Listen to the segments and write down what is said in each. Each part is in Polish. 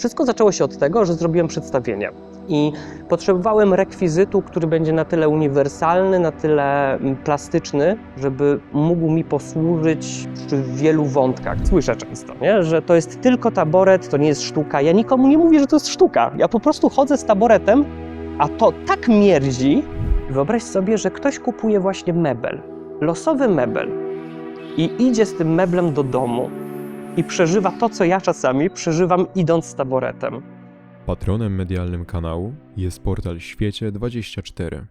Wszystko zaczęło się od tego, że zrobiłem przedstawienie i potrzebowałem rekwizytu, który będzie na tyle uniwersalny, na tyle mm, plastyczny, żeby mógł mi posłużyć przy wielu wątkach. Słyszę często, nie? że to jest tylko taboret, to nie jest sztuka. Ja nikomu nie mówię, że to jest sztuka. Ja po prostu chodzę z taboretem, a to tak mierdzi. Wyobraź sobie, że ktoś kupuje właśnie mebel, losowy mebel i idzie z tym meblem do domu i przeżywa to, co ja czasami przeżywam idąc z taboretem. Patronem medialnym kanału jest portal Świecie24.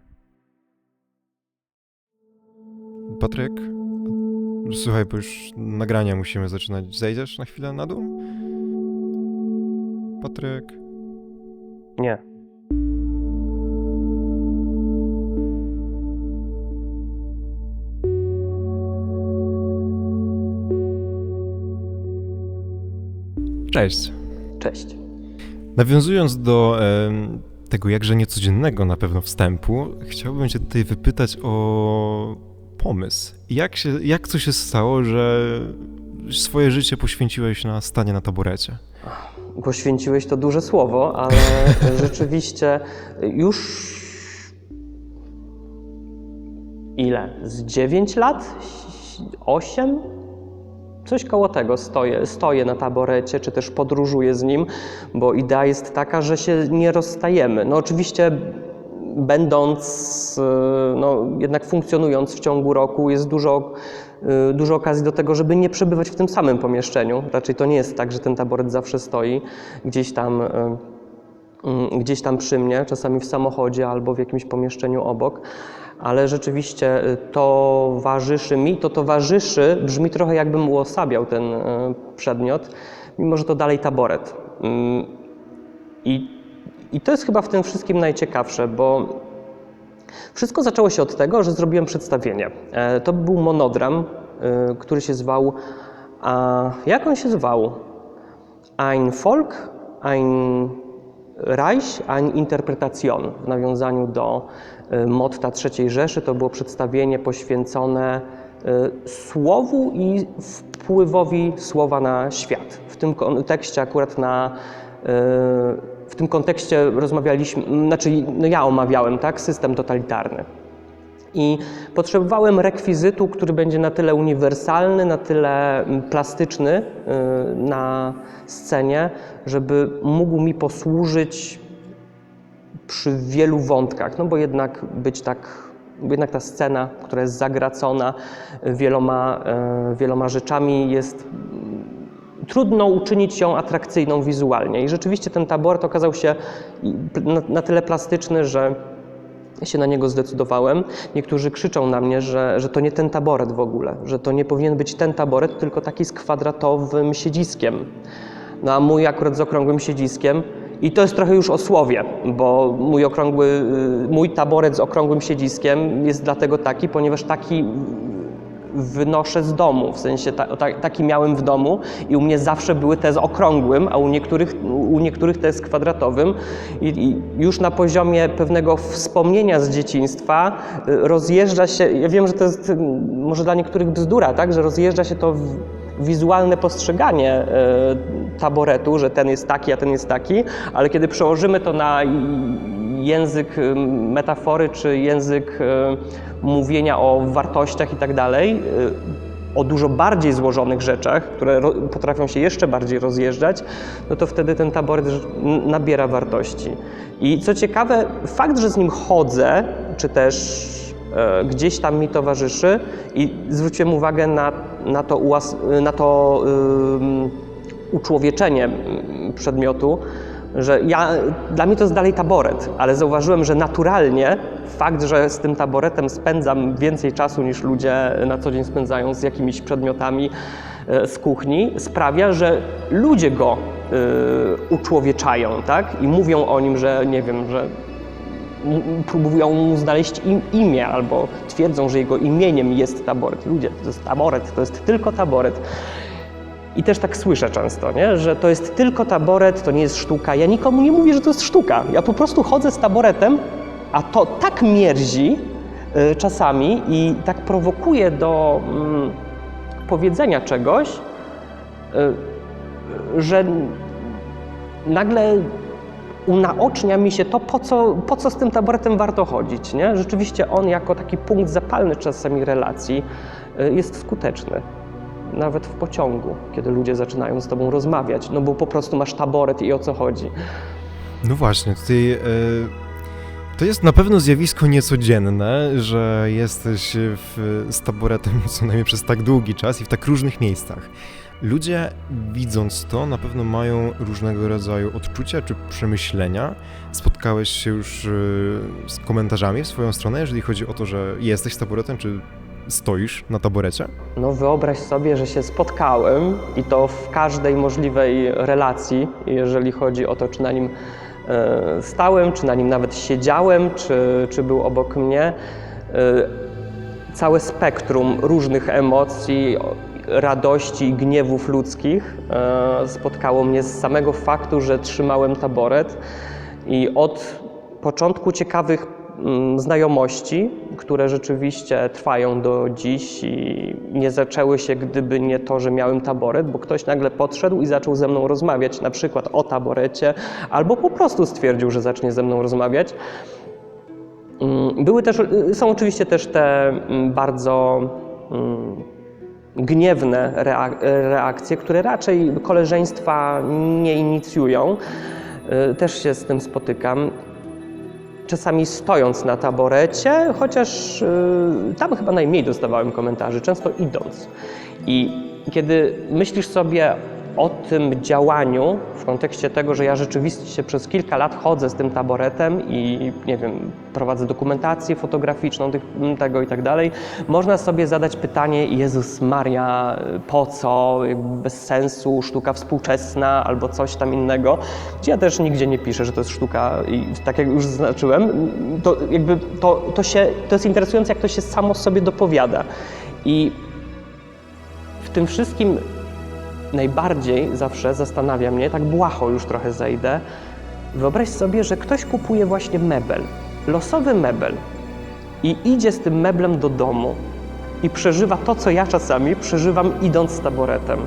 Patryk, słuchaj, bo już nagrania musimy zaczynać. Zejdziesz na chwilę na dół? Patryk. Nie. Cześć. Cześć. Nawiązując do em, tego jakże niecodziennego na pewno wstępu, chciałbym Cię tutaj wypytać o pomysł. Jak, się, jak to się stało, że swoje życie poświęciłeś na stanie na taborecie? Poświęciłeś to duże słowo, ale rzeczywiście już ile? Z 9 lat? 8? Coś koło tego stoję, stoję na taborecie, czy też podróżuję z nim, bo idea jest taka, że się nie rozstajemy. No oczywiście będąc, y, no jednak funkcjonując w ciągu roku jest dużo, y, dużo okazji do tego, żeby nie przebywać w tym samym pomieszczeniu. Raczej to nie jest tak, że ten taboret zawsze stoi gdzieś tam, y, mm, gdzieś tam przy mnie, czasami w samochodzie albo w jakimś pomieszczeniu obok. Ale rzeczywiście y, towarzyszy mi, to towarzyszy, brzmi trochę jakbym uosabiał ten y, przedmiot, mimo że to dalej taboret. Ym, I i to jest chyba w tym wszystkim najciekawsze, bo wszystko zaczęło się od tego, że zrobiłem przedstawienie. E, To był monodram, y, który się zwał. A jak on się zwał? Ein Volk, ein Reich, ein Interpretation. W nawiązaniu do motta III Rzeszy to było przedstawienie poświęcone y, słowu i wpływowi słowa na świat. W tym kontekście akurat na y, w tym kontekście rozmawialiśmy, znaczy no ja omawiałem tak, system totalitarny. I potrzebowałem rekwizytu, który będzie na tyle uniwersalny, na tyle mm, plastyczny y, na scenie, żeby mógł mi posłużyć przy wielu wątkach, no bo jednak być tak, jednak ta scena, która jest zagracona wieloma, y, wieloma rzeczami jest trudno uczynić ją atrakcyjną wizualnie. I rzeczywiście ten taboret okazał się na, na tyle plastyczny, że się na niego zdecydowałem. Niektórzy krzyczą na mnie, że, że to nie ten taboret w ogóle, że to nie powinien być ten taboret, tylko taki z kwadratowym siedziskiem. No a mój akurat z okrągłym siedziskiem. I to jest trochę już o słowie, bo mój, okrągły, y, mój taboret z okrągłym siedziskiem jest dlatego taki, ponieważ taki wynoszę z domu, w sensie ta, ta, taki miałem w domu i u mnie zawsze były te z okrągłym, a u niektórych, u niektórych te z kwadratowym. I, i już na poziomie pewnego wspomnienia z dzieciństwa y, rozjeżdża się, ja wiem, że to jest y, może dla niektórych bzdura, tak, że rozjeżdża się to wizualne postrzeganie taboretu, że ten jest taki, a ten jest taki, ale kiedy przełożymy to na język metafory czy język mówienia o wartościach i tak dalej, y, o dużo bardziej złożonych rzeczach, które potrafią się jeszcze bardziej rozjeżdżać, no to wtedy ten taboret nabiera wartości. I co ciekawe, fakt, że z nim chodzę, czy też e, gdzieś tam mi towarzyszy i zwróciłem uwagę na, na to, na to ym, uczłowieczenie ym, przedmiotu, że ja, dla mnie to jest dalej taboret, ale zauważyłem, że naturalnie fakt, że z tym taboretem spędzam więcej czasu niż ludzie na co dzień spędzają z jakimiś przedmiotami e, z kuchni, sprawia, że ludzie go y, uczłowieczają, tak? I mówią o nim, że nie wiem, że próbują mu znaleźć im, imię albo twierdzą, że jego imieniem jest taboret. Ludzie, to jest taboret, to jest tylko taboret. I też tak słyszę często, nie? że to jest tylko taboret, to nie jest sztuka. Ja nikomu nie mówię, że to jest sztuka. Ja po prostu chodzę z taboretem, a to tak mierzi y, czasami i tak prowokuje do mm, powiedzenia czegoś, y, że nagle unaocznia mi się to, po co, po co z tym taboretem warto chodzić. Nie? Rzeczywiście on jako taki punkt zapalny czasami relacji y, jest skuteczny. Nawet w pociągu, kiedy ludzie zaczynają z tobą rozmawiać, no bo po prostu masz taboret i o co chodzi. No właśnie, e, to jest na pewno zjawisko niecodzienne, że jesteś w, z taboretem co najmniej przez tak długi czas i w tak różnych miejscach. Ludzie widząc to na pewno mają różnego rodzaju odczucia czy przemyślenia. Spotkałeś się już e, z komentarzami w swoją stronę, jeżeli chodzi o to, że jesteś z taboretem, czy stoisz na taborecie? No wyobraź sobie, że się spotkałem i to w każdej możliwej relacji, jeżeli chodzi o to, czy na nim e, stałem, czy na nim nawet siedziałem, czy, czy był obok mnie. E, całe spektrum różnych emocji, radości i gniewów ludzkich e, spotkało mnie z samego faktu, że trzymałem taboret i od początku ciekawych znajomości, które rzeczywiście trwają do dziś i nie zaczęły się, gdyby nie to, że miałem taboret, bo ktoś nagle podszedł i zaczął ze mną rozmawiać, na przykład o taborecie, albo po prostu stwierdził, że zacznie ze mną rozmawiać. Mm, Były też, y, są oczywiście też te mm, bardzo mm, gniewne reak- reakcje, które raczej koleżeństwa nie inicjują. Y, Też się z tym spotykam. Czasami stojąc na taborecie, chociaż y, tam chyba najmniej dostawałem komentarzy, często idąc. I kiedy myślisz sobie o tym działaniu w kontekście tego, że ja rzeczywiście przez kilka lat chodzę z tym taboretem i nie wiem, prowadzę dokumentację fotograficzną tych, tego i tak dalej, można sobie zadać pytanie: Jezus Maria, po co? Bez sensu, sztuka współczesna albo coś tam innego. Ja też nigdzie nie piszę, że to jest sztuka i tak jak już zaznaczyłem, to jakby to, to, się, to jest interesujące, jak to się samo sobie dopowiada. I w tym wszystkim najbardziej zawsze zastanawia mnie, tak błaho już trochę zejdę, wyobraź sobie, że ktoś kupuje właśnie mebel, losowy mebel i idzie z tym meblem do domu i przeżywa to, co ja czasami przeżywam idąc z taboretem.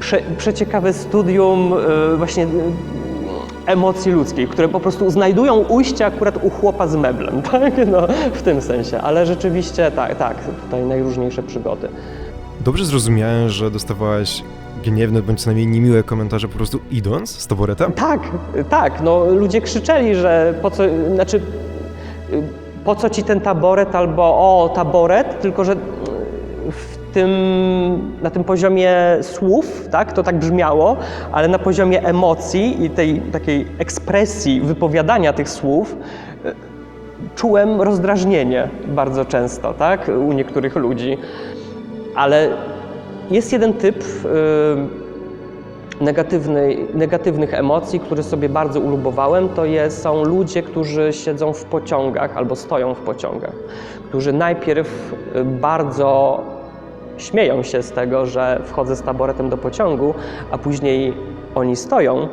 Prze, przeciekawe studium y, właśnie y, emocji ludzkich, które po prostu znajdują ujście akurat u chłopa z meblem, tak? No, w tym sensie, ale rzeczywiście tak, tak, tutaj najróżniejsze przygody. Dobrze zrozumiałem, że dostawałeś gniewne bądź co najmniej niemiłe komentarze po prostu idąc z taboretem? Tak, tak. No, ludzie krzyczeli, że po co, znaczy, po co ci ten taboret albo o taboret, tylko że w tym, na tym poziomie słów, tak, to tak brzmiało, ale na poziomie emocji i tej takiej ekspresji wypowiadania tych słów y, czułem rozdrażnienie bardzo często, tak, u niektórych ludzi. Ale jest jeden typ y, negatywnych emocji, które sobie bardzo ulubowałem, to jest, są ludzie, którzy siedzą w pociągach albo stoją w pociągach, którzy najpierw y, bardzo śmieją się z tego, że wchodzę z taboretem do pociągu, a później oni stoją,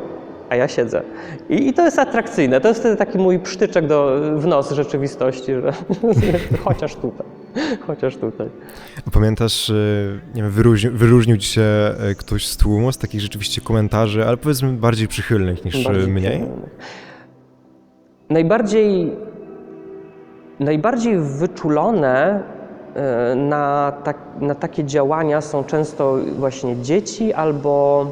a ja siedzę. I, I to jest atrakcyjne. To jest wtedy taki mój psztyczek do, w nos rzeczywistości, że chociaż tutaj, chociaż tutaj. A Pamiętasz, y, nie wiem, wyróżnił, wyróżnił ci się y, ktoś z tłumu, z takich rzeczywiście komentarzy, ale powiedzmy bardziej przychylnych niż y, Bardziej mniej? przyjemnych. Najbardziej, najbardziej wyczulone na, tak, na takie działania są często właśnie dzieci albo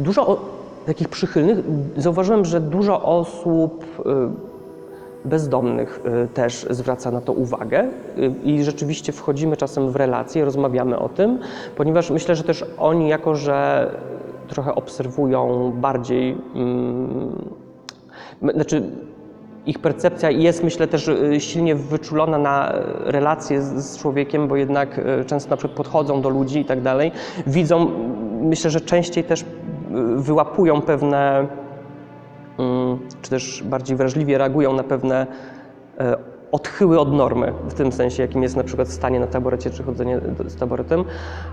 dużo o, takich przychylnych. Zauważyłem, że dużo osób bezdomnych e, też zwraca na to uwagę. E, i rzeczywiście wchodzimy czasem w relacje, rozmawiamy o tym, ponieważ myślę, że też oni jako, że trochę obserwują bardziej, mm, znaczy ich percepcja jest myślę też y, silnie wyczulona na y, relacje z, człowiekiem, bo jednak y, często na przykład podchodzą do ludzi i tak dalej, widzą, myślę, że częściej też y, wyłapują pewne czy też bardziej wrażliwie reagują na pewne e, odchyły od normy, w tym sensie, jakim jest na przykład stanie na taborecie czy chodzenie z taboretem,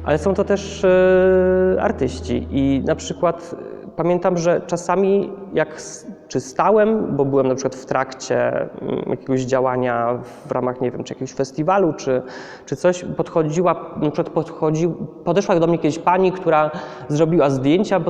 ale są to też e, artyści i na przykład pamiętam, że czasami jak czy stałem, bo byłem na przykład w trakcie mm, jakiegoś działania w ramach, nie wiem, czy jakiegoś festiwalu, czy, czy coś, podchodziła, na przykład podchodzi, podeszła do mnie kiedyś pani, która zrobiła zdjęcia,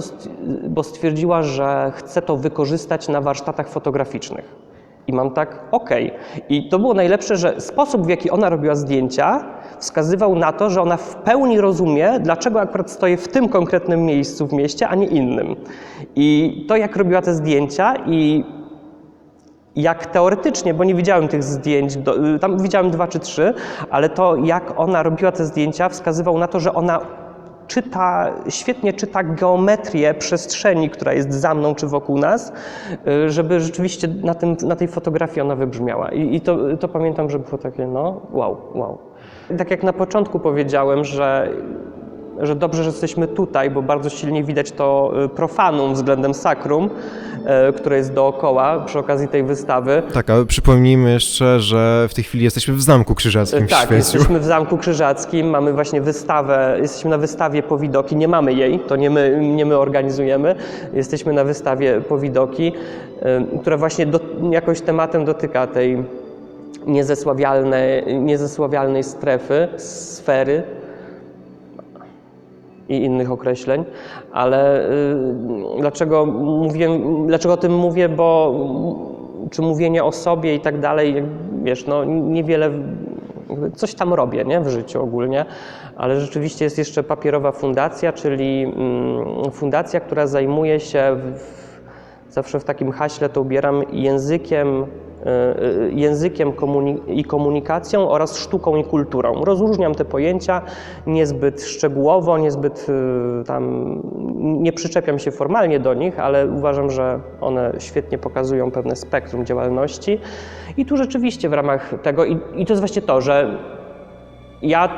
bo stwierdziła, że chce to wykorzystać na warsztatach fotograficznych. I mam tak, okej. I to było najlepsze, że sposób, w jaki ona robiła zdjęcia, wskazywał na to, że ona w pełni rozumie, dlaczego akurat stoję w tym konkretnym miejscu w mieście, a nie innym. I to, jak robiła te zdjęcia i jak teoretycznie, bo nie widziałem tych zdjęć, tam widziałem dwa czy trzy, ale to, jak ona robiła te zdjęcia, wskazywał na to, że ona czyta, świetnie czyta geometrię przestrzeni, która jest za mną czy wokół nas, y, żeby rzeczywiście na, tym, na tej fotografii ona wybrzmiała. I, i to, to pamiętam, że było takie, no wow, wow. Tak jak na początku powiedziałem, że że dobrze, że jesteśmy tutaj, bo bardzo silnie widać to y, profanum względem sakrum, y, które jest dookoła przy okazji tej wystawy. Tak, ale przypomnijmy jeszcze, że w tej chwili jesteśmy w Zamku Krzyżackim w Tak, Świeciu. jesteśmy w Zamku Krzyżackim, mamy właśnie wystawę, jesteśmy na wystawie Powidoki, nie mamy jej, to nie my, nie my organizujemy, jesteśmy na wystawie Powidoki, y, która właśnie do, jakoś tematem dotyka tej niezesławialnej, niezesławialnej strefy, sfery, i innych określeń, ale y, dlaczego, mówię, dlaczego o tym mówię, bo czy mówienie o sobie i tak dalej, wiesz, no niewiele, coś tam robię nie, w życiu ogólnie, ale rzeczywiście jest jeszcze papierowa fundacja, czyli mm, fundacja, która zajmuje się, w, zawsze w takim haśle to ubieram, językiem językiem komuni- i komunikacją oraz sztuką i kulturą. Rozróżniam te pojęcia niezbyt szczegółowo, niezbyt y, tam, nie przyczepiam się formalnie do nich, ale uważam, że one świetnie pokazują pewne spektrum działalności. I tu rzeczywiście w ramach tego, i, i to jest właśnie to, że ja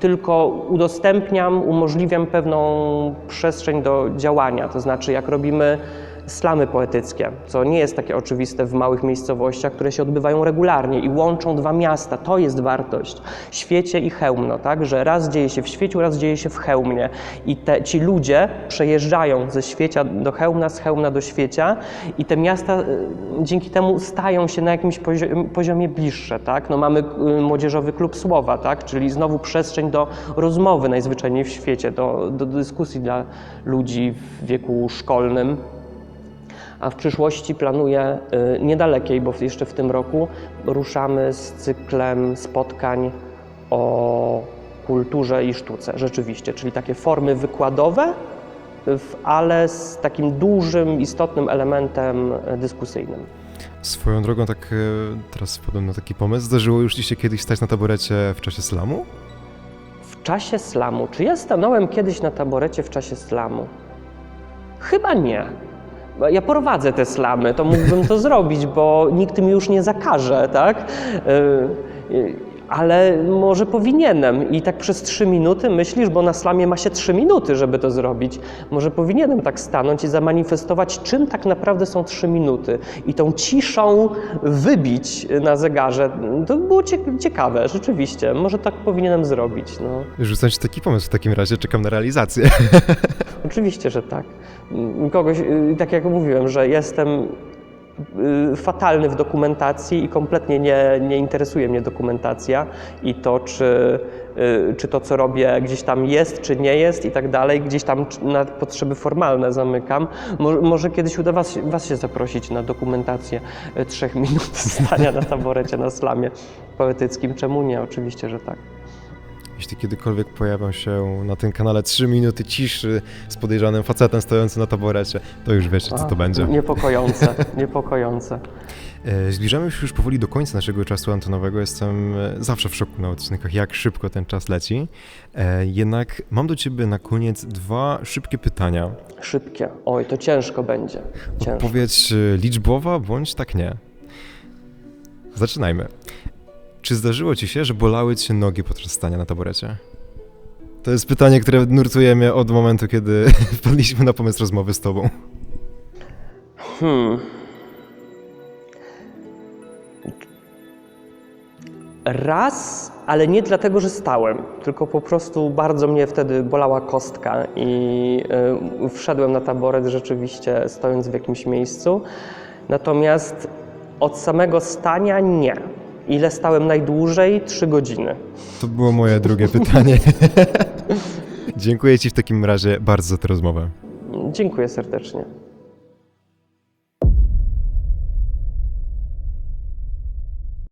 tylko udostępniam, umożliwiam pewną przestrzeń do działania. To znaczy, jak robimy slamy poetyckie, co nie jest takie oczywiste w małych miejscowościach, które się odbywają regularnie i łączą dwa miasta. To jest wartość. Świecie i Chełmno, tak? Że raz dzieje się w Świeciu, raz dzieje się w Chełmnie. I te, ci ludzie przejeżdżają ze Świecia do Chełmna, z Chełmna do Świecia i te miasta y, dzięki temu stają się na jakimś poziomie, poziomie bliższe, tak? No mamy y, Młodzieżowy Klub Słowa, tak? Czyli znowu przestrzeń do rozmowy najzwyczajniej w świecie, do, do dyskusji dla ludzi w wieku szkolnym a w przyszłości planuję y, niedalekiej, bo jeszcze w tym roku ruszamy z cyklem spotkań o kulturze i sztuce, rzeczywiście, czyli takie formy wykładowe, ale z takim dużym, istotnym elementem y, dyskusyjnym. Swoją drogą, tak e, teraz wpadłem na taki pomysł. Zdarzyło już ci się kiedyś stać na taborecie w czasie slamu? W czasie slamu, czy ja stanąłem kiedyś na taborecie w czasie slamu? Chyba nie. Ja prowadzę te slamy, to mógłbym to zrobić, bo nikt mi już nie zakaże, tak? Ale może powinienem i tak przez trzy minuty myślisz, bo na slamie ma się trzy minuty, żeby to zrobić. Może powinienem tak stanąć i zamanifestować, czym tak naprawdę są trzy minuty i tą ciszą wybić na zegarze. To by było cie- ciekawe, rzeczywiście. Może tak powinienem zrobić. No. Rzucam ci taki pomysł w takim razie, czekam na realizację. Oczywiście, że tak. Kogoś, y, tak jak mówiłem, że jestem fatalny w dokumentacji i kompletnie nie, nie interesuje mnie dokumentacja i to, czy, y, czy to, co robię, gdzieś tam jest, czy nie jest i tak dalej. Gdzieś tam na potrzeby formalne zamykam. Może, może kiedyś uda was, was się zaprosić na dokumentację y, trzech minut stania na taborecie na slamie poetyckim. Czemu nie? Oczywiście, że tak. Jeśli kiedykolwiek pojawią się na tym kanale 3 minuty ciszy z podejrzanym facetem stojącym na taborecie, to już wiecie, co to będzie. Niepokojące, niepokojące. E, Zbliżamy się już powoli do końca naszego czasu antenowego. Jestem e, zawsze w szoku na odcinkach, jak szybko ten czas leci. E, Jednak mam do ciebie na koniec dwa szybkie pytania. Szybkie. Oj, to ciężko będzie. Ciężko. Odpowiedź liczbowa bądź tak nie. Zaczynajmy. Czy zdarzyło ci się, że bolały ci się nogi podczas stania na taborecie? To jest pytanie, które nurtuje mnie od momentu, kiedy wpadliśmy na pomysł rozmowy z tobą. Hmm. Raz, ale nie dlatego, że stałem, tylko po prostu bardzo mnie wtedy bolała kostka i y, wszedłem na taboret rzeczywiście stojąc w jakimś miejscu. Natomiast od samego stania nie. Ile stałem najdłużej? Trzy godziny. To było moje drugie pytanie. Dziękuję Ci w takim razie bardzo za tę rozmowę. Dziękuję serdecznie.